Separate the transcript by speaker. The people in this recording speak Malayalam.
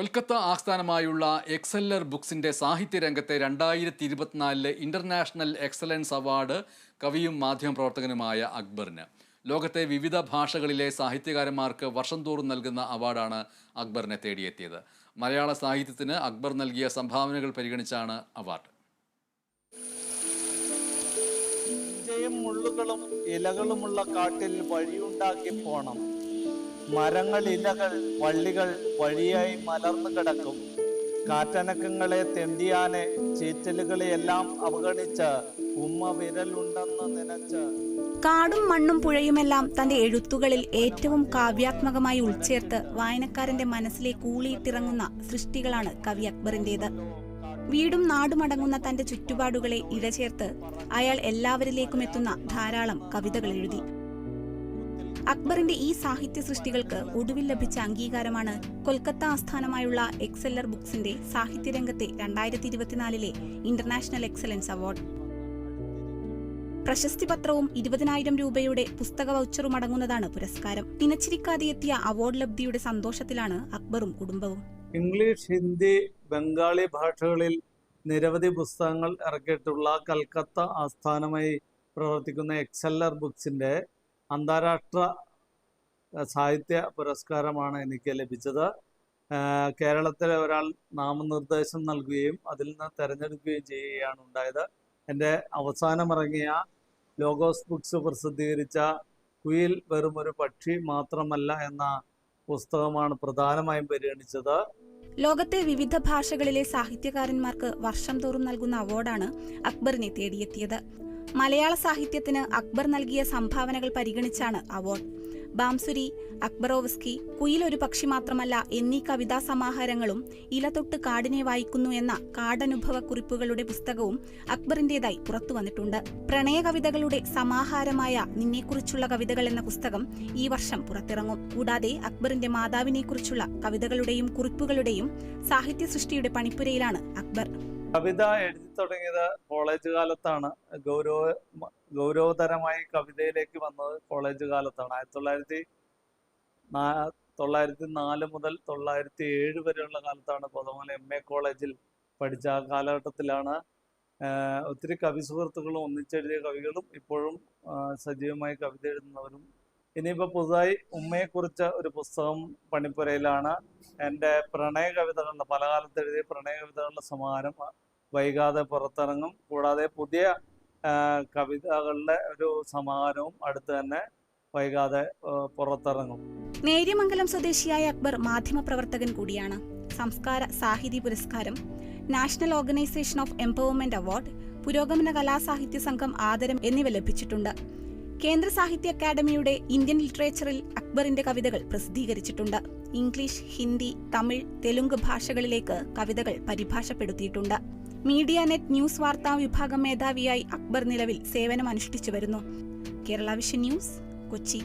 Speaker 1: കൊൽക്കത്ത ആസ്ഥാനമായുള്ള എക്സല്ലർ ബുക്സിന്റെ സാഹിത്യരംഗത്തെ രണ്ടായിരത്തി ഇരുപത്തിനാലിലെ ഇന്റർനാഷണൽ എക്സലൻസ് അവാർഡ് കവിയും മാധ്യമപ്രവർത്തകനുമായ അക്ബറിന്. ലോകത്തെ വിവിധ ഭാഷകളിലെ സാഹിത്യകാരന്മാർക്ക് വർഷം തോറും നൽകുന്ന അവാർഡാണ് അക്ബറിനെ തേടിയെത്തിയത്. മലയാള സാഹിത്യത്തിന് അക്ബർ നൽകിയ സംഭാവനകൾ പരിഗണിച്ചാണ് അവാർഡ്.
Speaker 2: മുള്ളുകളും ഇലകളുമുള്ള കാട്ടിൽ വഴിയുണ്ടാക്കി പോണം. മരങ്ങൾ ഇലകൾ വള്ളികൾ വഴിയായി മലർന്നു കിടക്കും. കാറ്റനക്കങ്ങളെ തെണ്ടിയാനെ ചീറ്റലുകളെയെല്ലാം അവഗണിച്ച് ഉമ്മ വിരലുണ്ടെന്ന് നനച്ച്.
Speaker 3: കാടും മണ്ണും പുഴയുമെല്ലാം തന്റെ എഴുത്തുകളിൽ ഏറ്റവും കാവ്യാത്മകമായി ഉൾച്ചേർത്ത് വായനക്കാരന്റെ മനസ്സിലേക്ക് ഊളിയിട്ടിറങ്ങുന്ന സൃഷ്ടികളാണ് കവി അക്ബറിന്റേത്. വീടും നാടുമടങ്ങുന്ന തന്റെ ചുറ്റുപാടുകളെ ഇഴചേർത്ത് അയാൾ എല്ലാവരിലേക്കും എത്തുന്ന ധാരാളം കവിതകൾ എഴുതി. അക്ബറിന്റെ ഈ സാഹിത്യ സൃഷ്ടികൾക്ക് ഒടുവിൽ ലഭിച്ച അംഗീകാരമാണ് കൊൽക്കത്ത ആസ്ഥാനമായുള്ള എക്സെല്ലർ ബുക്സിന്റെ സാഹിത്യരംഗത്തെ രണ്ടായിരത്തി ഇരുപത്തിനാലിലെ ഇന്റർനാഷണൽ എക്സലൻസ് അവാർഡ്. പ്രശസ്തി പത്രവും ഇരുപതിനായിരം രൂപയുടെ പുസ്തക വൗച്ചറും അടങ്ങുന്നതാണ് പുരസ്കാരം. തിനച്ചിരിക്കാതെ എത്തിയ അവാർഡ് ലബ്ധിയുടെ സന്തോഷത്തിലാണ് അക്ബറും കുടുംബവും.
Speaker 2: ഇംഗ്ലീഷ് ഹിന്ദി ബംഗാളി ഭാഷകളിൽ നിരവധി പുസ്തകങ്ങൾ ഇറക്കിയിട്ടുള്ള കൽക്കത്ത ആസ്ഥാനമായി പ്രവർത്തിക്കുന്ന എക്സല്ലർ ബുക്സിന്റെ അന്താരാഷ്ട്ര സാഹിത്യ പുരസ്കാരമാണ് എനിക്ക് ലഭിച്ചത്. കേരളത്തിലെ ഒരാൾ നാമനിർദ്ദേശം നൽകുകയും അതിൽ നിന്ന് തെരഞ്ഞെടുക്കുകയും ചെയ്യുകയാണ് ഉണ്ടായത്. എന്റെ അവസാനമിറങ്ങിയ ലോഗോസ് ബുക്സ് പ്രസിദ്ധീകരിച്ച കുയിൽ വെറും ഒരു പക്ഷി മാത്രമല്ല എന്ന പുസ്തകമാണ് പ്രധാനമായും പരിഗണിച്ചത്.
Speaker 3: ലോകത്തെ വിവിധ ഭാഷകളിലെ സാഹിത്യകാരന്മാർക്ക് വർഷം തോറും നൽകുന്ന അവാർഡാണ് അക്ബറിനെ തേടിയെത്തിയത്. മലയാള സാഹിത്യത്തിന് അക്ബർ നൽകിയ സംഭാവനകൾ പരിഗണിച്ചാണ് അവാർഡ്. ബാംസുരി അക്ബറോവസ്കി കുയിൽ ഒരു പക്ഷി മാത്രമല്ല എന്നീ കവിതാ സമാഹാരങ്ങളും ഇലതൊട്ട് കാടിനെ വായിക്കുന്നു എന്ന കാടനുഭവ കുറിപ്പുകളുടെ പുസ്തകവും അക്ബറിന്റേതായി പുറത്തു വന്നിട്ടുണ്ട്. പ്രണയ കവിതകളുടെ സമാഹാരമായ നിന്നെക്കുറിച്ചുള്ള കവിതകൾ എന്ന പുസ്തകം ഈ വർഷം പുറത്തിറങ്ങും. കൂടാതെ അക്ബറിന്റെ മാതാവിനെക്കുറിച്ചുള്ള കവിതകളുടെയും കുറിപ്പുകളുടെയും സാഹിത്യ സൃഷ്ടിയുടെ പണിപ്പുരയിലാണ് അക്ബർ.
Speaker 2: കവിത എഴുതി തുടങ്ങിയത് കോളേജ് കാലത്താണ്. ഗൗരവ ഗൗരവതരമായി കവിതയിലേക്ക് വന്നത് കോളേജ് കാലത്താണ്. ആയിരത്തി തൊള്ളായിരത്തി തൊള്ളായിരത്തി നാല് മുതൽ തൊള്ളായിരത്തി ഏഴ് വരെയുള്ള കാലത്താണ് പൊതുമല എം എ കോളേജിൽ പഠിച്ച ആ കാലഘട്ടത്തിലാണ് ഒത്തിരി കവി സുഹൃത്തുക്കളും ഒന്നിച്ചെഴുതിയ കവികളും ഇപ്പോഴും സജീവമായി കവിത എഴുതുന്നവരും ഇനിയിപ്പോൾ പുതുതായി കുറിച്ച ഒരു പുസ്തകം പണിപ്പുരയിലാണ്. എന്റെ പ്രണയ കവിതകളുടെ പല കാലത്ത് എഴുതിയ പ്രണയ കവിതകളുടെ സമാഹാരം വൈകാതെ പുറത്തിറങ്ങും. കൂടാതെ പുതിയ കവിതകളുടെ ഒരു സമാഹാരവും അടുത്ത് തന്നെ വൈകാതെ പുറത്തിറങ്ങും.
Speaker 3: നേര്യമംഗലം സ്വദേശിയായ അക്ബർ മാധ്യമപ്രവർത്തകൻ കൂടിയാണ്. സംസ്കാര സാഹിതി പുരസ്കാരം national organisation of empowerment award Purogamana Kalasahithya Sangham ആദരം എന്നിവ ലഭിച്ചിട്ടുണ്ട്. കേന്ദ്ര സാഹിത്യ അക്കാദമിയുടെ ഇന്ത്യൻ ലിറ്ററേച്ചറിൽ അക്ബറിന്റെ കവിതകൾ പ്രസിദ്ധീകരിച്ചിട്ടുണ്ട്. ഇംഗ്ലീഷ് ഹിന്ദി തമിഴ് തെലുങ്ക് ഭാഷകളിലേക്ക് കവിതകൾ പരിഭാഷപ്പെടുത്തിയിട്ടുണ്ട്. മീഡിയ നെറ്റ് ന്യൂസ് വാർത്താ വിഭാഗം മേധാവിയായി അക്ബർ നിലവിൽ സേവനം അനുഷ്ഠിച്ചു വരുന്നു. Kerala vision news Kochi.